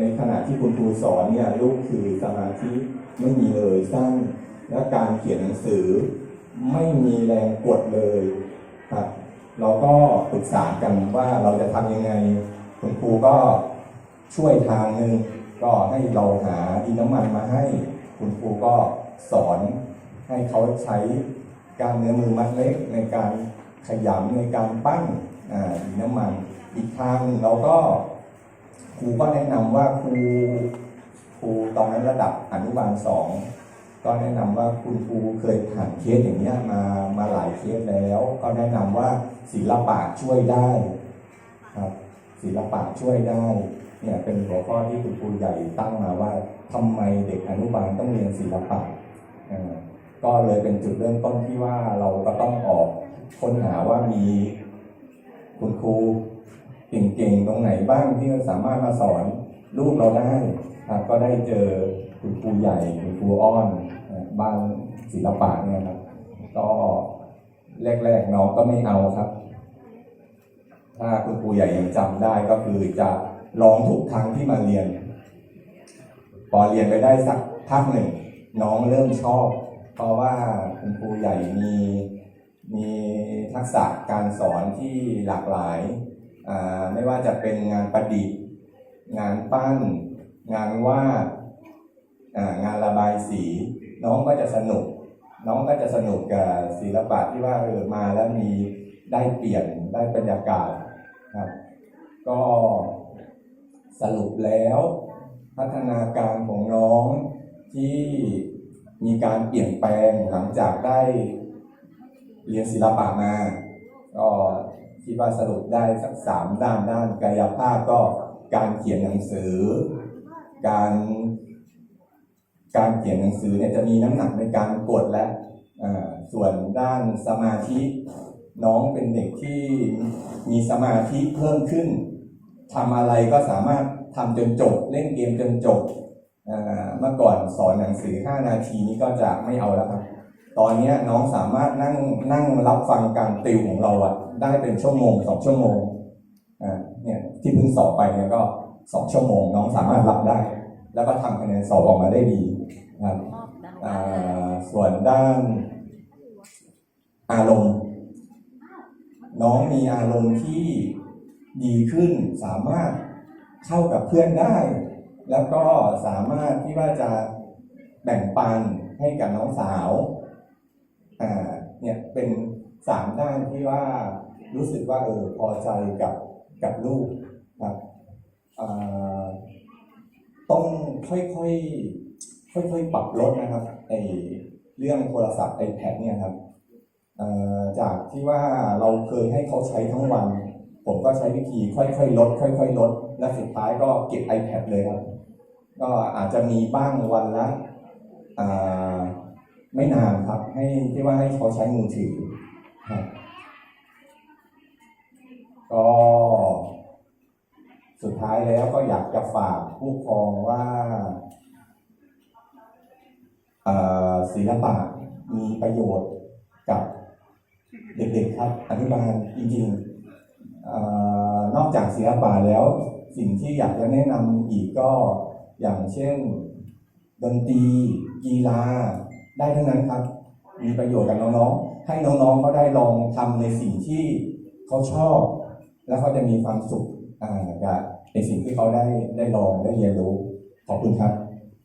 ในขณะที่คุณครูสอนเนี่ยลูกคือสมาธิไม่มีเลยสั้น และการเขียนหนังสือ ไม่มีแรงกดเลยครับเราก็ปรึกษากันว่าเราจะทำยังไง คุณครูก็ช่วยทางหนึ่งก็ให้เราหาดินน้ำมันมาให้ คุณครูก็สอนให้เขาใช้ก้ามเนื้อมือมัดเล็กในการขยำในการปั้นดินน้ำมัน อีกทางหนึ่งเราก็ ครูก็แนะนำว่าครูครูตอนนั้นระดับอนุบาลสองก็แนะนำว่าคุณครูเคยผ่านเคสอย่างเนี้ยมามาหลายเคสแล้ว ก็แนะนำว่าศิลปะช่วยได้ครับศิลปะช่วยได้เนี่ยเป็นหัวข้อที่คุณครูใหญ่ตั้งมาว่าทำไมเด็กอนุบาลต้องเรียนศิลปะก็เลยเป็นจุดเริ่มต้นที่ว่าเราก็ต้องออกค้นหาว่ามีคุณครู บ้างที่สามารถมาสอนลูกเราได้ครับก็ได้เจอคุณครูใหญ่คุณครูอ้อนบ้านศิลปะเนี่ยครับ ก็แรกๆน้องก็ไม่เอาครับ ถ้าคุณครูใหญ่ยังจำได้ก็คือจะลองทุกครั้งที่มาเรียน พอเรียนไปได้สักพักหนึ่ง น้องเริ่มชอบ เพราะว่าคุณครูใหญ่มีมีทักษะการสอนที่หลากหลาย ไม่ว่าจะเป็นงานประดิษฐ์ งานปั้น งานวาดอ่างานระบายสี น้องก็จะสนุก น้องก็จะสนุกกับศิลปะที่ว่าเออมาแล้วมีได้เปลี่ยนได้บรรยากาศครับก็สรุปแล้วพัฒนาการของน้องที่มีการเปลี่ยนแปลงหลังจากได้เรียนศิลปะมาก็ คิดว่าสรุปได้สักสามด้านด้านกายภาพก็การเขียนหนังสือ การการเขียนหนังสือเนี่ยจะมีน้ำหนักในการกดและอ่าส่วนด้านสมาธิน้องเป็นเด็กที่มีสมาธิเพิ่มขึ้นทำอะไรก็สามารถทำจนจบ เล่นเกมจนจบอ่าเมื่อก่อนสอนหนังสือ 5 นาทีนี้ก็จะไม่เอาแล้วครับ ตอนเนี้น้องสามารถนั่งนั่งรับฟังการติวของเราอะได้เป็นชั่วโมงสองชั่วโมงอ่าเนี่ยที่เพิ่งสอบไปเนี่ยก็สองชั่วโมง น้องสามารถรับได้ แล้วก็ทำคะแนนสอบออกมาได้ดีนะครับอ่าส่วนด้านอารมณ์ น้องมีอารมณ์ที่ดีขึ้นสามารถเข้ากับเพื่อนได้ แล้วก็สามารถที่ว่าจะแบ่งปันให้กับน้องสาว อ่าเนี่ยเป็นสามด้านที่ว่ารู้สึกว่าเออพอใจกับกับลูกครับอ่าต้องค่อยๆค่อยๆปรับลดนะครับไอเรื่องโทรศัพท์ iPad เนี่ยครับจากที่ว่าเราเคยให้เขาใช้ทั้งวัน ผมก็ใช้วิธีค่อยๆลด ค่อย ๆ ลด และสุดท้ายก็เก็บ iPad เลยครับ ก็อาจจะมีบ้างวันละอ่า ไม่นานครับ ให้ที่ว่าให้เขาใช้มือถือครับก็สุดท้ายแล้วก็อยากจะฝากผู้ปกครองว่าศิลปะมีประโยชน์กับเด็กๆครับอนุบาลจริงๆอนอกจากศิลปะแล้ว สิ่งที่อยากจะแนะนำอีกก็อย่างเช่น ดนตรีกีฬา ได้ทั้งนั้นครับ มีประโยชน์กับน้องๆ ให้น้องๆเขาได้ลองทำในสิ่งที่เขาชอบ แล้วเขาจะมีความสุขอ่ากับในสิ่งที่เขาได้ได้ลองได้เรียนรู้ขอบคุณครับ